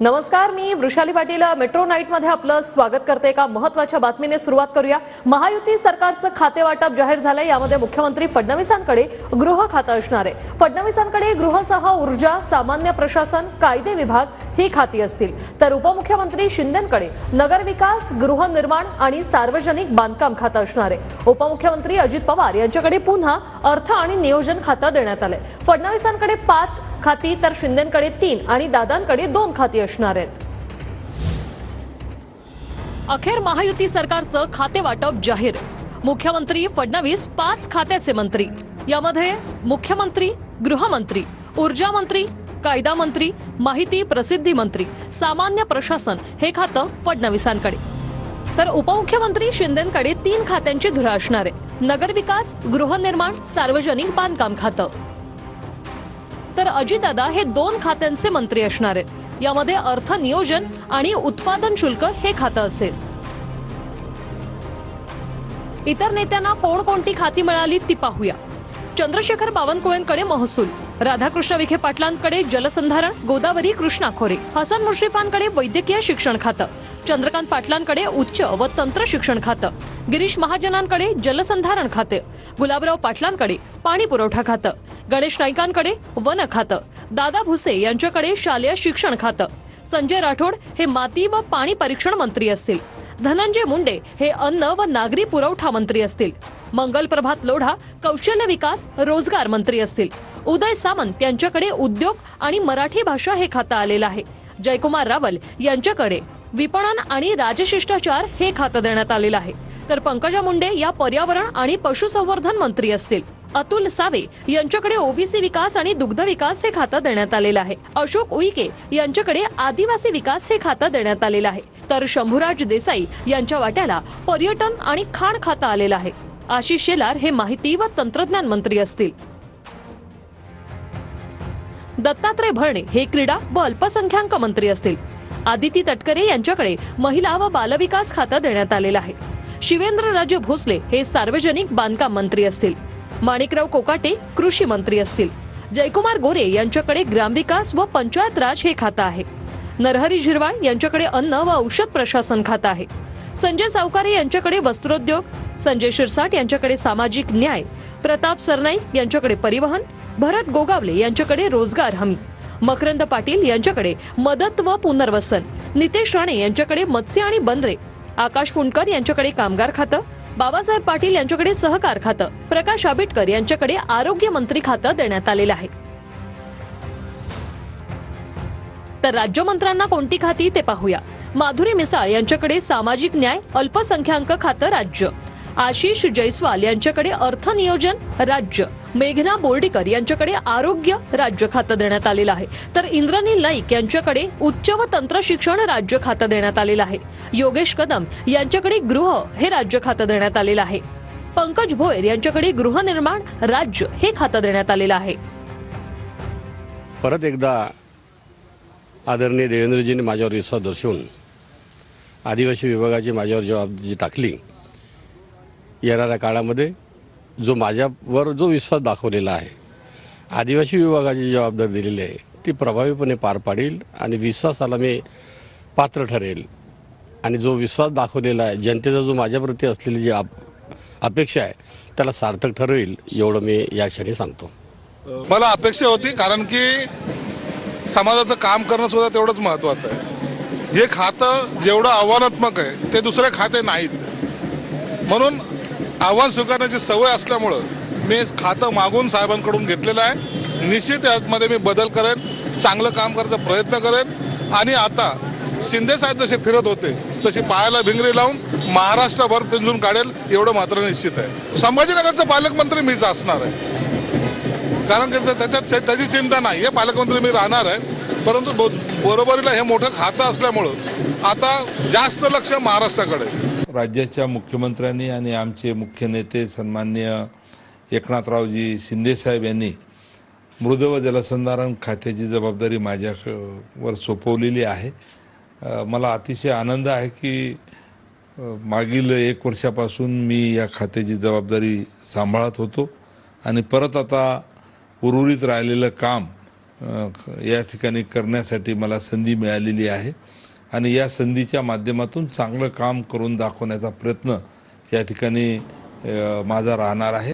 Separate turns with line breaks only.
नमस्कार मी वृषाली पाटील मेट्रो नाईटमध्ये आपलं स्वागत करते. एका महत्त्वाच्या बातमीने सुरुवात करूया. महायुती सरकारचं खाते वाटप जाहीर झालंय. यामध्ये मुख्यमंत्री फडणवीसांकडे गृह खातं असणार आहे. फडणवीसांकडे गृहसह ऊर्जा सामान्य प्रशासन कायदे विभाग ही खाती असतील. तर उपमुख्यमंत्री शिंदेकडे नगरविकास गृहनिर्माण आणि सार्वजनिक बांधकाम खातं असणार आहे. उपमुख्यमंत्री अजित पवार यांच्याकडे पुन्हा अर्थ आणि नियोजन खातं देण्यात आलंय. फडणवीसांकडे पाच खाती तर शिंदेकडे तीन आणि दादांकडे दोन खाती असणार आहेत. अखेर महायुती सरकारचं खाते वाटप जाहीर. मुख्यमंत्री फडणवीस पाच खात्याचे मंत्री. यामध्ये मुख्यमंत्री गृहमंत्री ऊर्जा मंत्री कायदा मंत्री माहिती प्रसिद्धी मंत्री सामान्य प्रशासन हे खातं फडणवीसांकडे. तर उपमुख्यमंत्री शिंदेकडे तीन खात्यांची धुरा असणार आहे. नगरविकास गृहनिर्माण सार्वजनिक बांधकाम खातं. तर अजितदादा हे दोन खात्यांचे मंत्री असणार आहेत. यामध्ये अर्थ नियोजन आणि उत्पादन शुल्क हे खातं असेल. इतर नेत्यांना कोणकोणती खाती मिळाली ती पाहूया. चंद्रशेखर बावनकुळेंकडे महसूल. राधाकृष्ण विखे पाटलांकडे जलसंधारण गोदावरी कृष्णा खोरे हसन मुश्रीफांकडे वैद्यकीय शिक्षण खातं. चंद्रकांत पाटलांकडे उच्च व तंत्र शिक्षण खातं. गिरीश महाजनांकडे जलसंधारण खाते गुलाबराव पाटलांकडे पाणी पुरवठा खातं गणेश नाईकांकडे वन खातं दादा भुसे यांच्याकडे शालेय शिक्षण खातं संजय राठोड हे माती व पाणी परीक्षण मंत्री असतील धनंजय मुंडे हे अन्न व नागरी पुरवठा मंत्री असतील मंगल प्रभात लोढा कौशल्य विकास रोजगार मंत्री असतील उदय सामंत यांच्याकडे उद्योग आणि मराठी भाषा हे खातं आलेलं आहे जयकुमार रावल यांच्याकडे विपणन आणि राजशिष्टाचार हे खातं देण्यात आलेलं आहे. तर पंकजा मुंडे या पर्यावरण आणि पशुसंवर्धन मंत्री असतील. अतुल सावे यांच्याकडे ओबीसी विकास आणि दुग्ध विकास हे खातं देण्यात आलेलं आहे. अशोक उईके यांच्याकडे आदिवासी विकास हे खातं देण्यात आलेलं आहे. तर शंभूराज देसाई यांच्या वाट्याला पर्यटन आणि खाण खातं आलेलं आहे. आशिष शेलार हे माहिती व तंत्रज्ञान मंत्री असतील. दत्तात्रय भरणे हे क्रीडा व अल्पसंख्याक मंत्री असतील. आदिती तटकरे यांच्याकडे महिला व बालविकास खातं देण्यात आलेलं आहे. शिवेंद्रराजे भोसले हे सार्वजनिक बांधकाम मंत्री असतील. माणिकराव कोकाटे कृषी मंत्री असतील. जयकुमार गोरे यांच्याकडे ग्रामविकास व पंचायत राज हे खातं आहे. नरहरी झिरवाळ यांच्याकडे अन्न व औषध प्रशासन खातं आहे. संजय सावकारे यांच्याकडे वस्त्रोद्योग संजय शिरसाट यांच्याकडे सामाजिक न्याय प्रताप सरनाईक यांच्याकडे परिवहन भरत गोगावले यांच्याकडे रोजगार हमी मकरंद पाटील यांच्याकडे मदत व पुनर्वसन नितेश राणे यांच्याकडे मत्स्य आणि बंदरे आकाश फुंडकर यांच्याकडे कामगार खातं बाबासाहेब पाटील यांच्याकडे सहकार खातं प्रकाश आंबेडकर यांच्याकडे आरोग्य मंत्री खातं देण्यात आलेलं आहे. तर राज्यमंत्र्यांना कोणती खाती ते पाहूया. माधुरी मिसाळ यांच्याकडे सामाजिक न्याय अल्पसंख्याक खातं राज्य. आशिष जयस्वाल यांच्याकडे अर्थ नियोजन राज्य. मेघना बोर्डीकर यांच्याकडे आरोग्य राज्य खातं देण्यात आलेलं आहे. तर इंद्रनील नाईक यांच्याकडे उच्च व तंत्र शिक्षण राज्य खातं देण्यात आलेलं आहे. योगेश कदम यांच्याकडे गृह हे राज्य खातं देण्यात आलेलं आहे. पंकज भोयर यांच्याकडे गृहनिर्माण राज्य हे खातं देण्यात आलेलं आहे.
परत एकदा आदरणीय देवेंद्रजींनी माझ्यावर विश्वास दर्शवून आदिवासी विभागाची माझ्यावर जबाबदारी टाकली. येणाऱ्या काळामध्ये जो माझ्यावर जो विश्वास दाखवलेला आहे आदिवासी विभागाची जबाबदारी दिलेली आहे ती प्रभावीपणे पार पाडील आणि विश्वासाला मी पात्र ठरेल. आणि जो विश्वास दाखवलेला आहे जनतेचा जो माझ्याप्रती असलेली जी अपेक्षा आहे त्याला सार्थक ठरवेल एवढं मी या क्षणी सांगतो.
मला अपेक्षा होती कारण की समाजाचं काम करणं सुद्धा तेवढंच महत्त्वाचं आहे. हे खातं जेवढं आव्हानात्मक आहे ते दुसरे खाते नाहीत. म्हणून आव्हान स्वीकारण्याची सवय असल्यामुळं मी खातं मागून साहेबांकडून घेतलेलं आहे. निश्चित यामध्ये मी बदल करेन चांगलं काम करायचा प्रयत्न करेन. आणि आता शिंदे साहेब जसे फिरत होते तशी पायाला भिंगरी लावून महाराष्ट्रभर पिंजून काढेल एवढं मात्र निश्चित आहे. संभाजीनगरचं पालकमंत्री मीच असणार आहे. कारण की त्याच्यात त्याची चिंता नाही आहे पालकमंत्री मी राहणार आहे. परंतु बो- बरोबरीला हे मोठं खातं असल्यामुळं आता जास्त लक्ष महाराष्ट्राकडे आहे.
राज्याच्या मुख्यमंत्र्यांनी आणि आमचे मुख्य नेते सन्मान्य एकनाथरावजी शिंदेसाहेब यांनी मृद व जलसंधारण खात्याची जबाबदारी माझ्यावर सोपवलेली आहे. मला अतिशय आनंद आहे की मागील एक वर्षापासून मी या खात्याची जबाबदारी सांभाळत होतो आणि परत आता उर्वरित राहिलेलं काम या ठिकाणी करण्यासाठी मला संधी मिळालेली आहे. आणि या संधीच्या माध्यमातून चांगलं काम करून दाखवण्याचा प्रयत्न या ठिकाणी माझा राहणार आहे.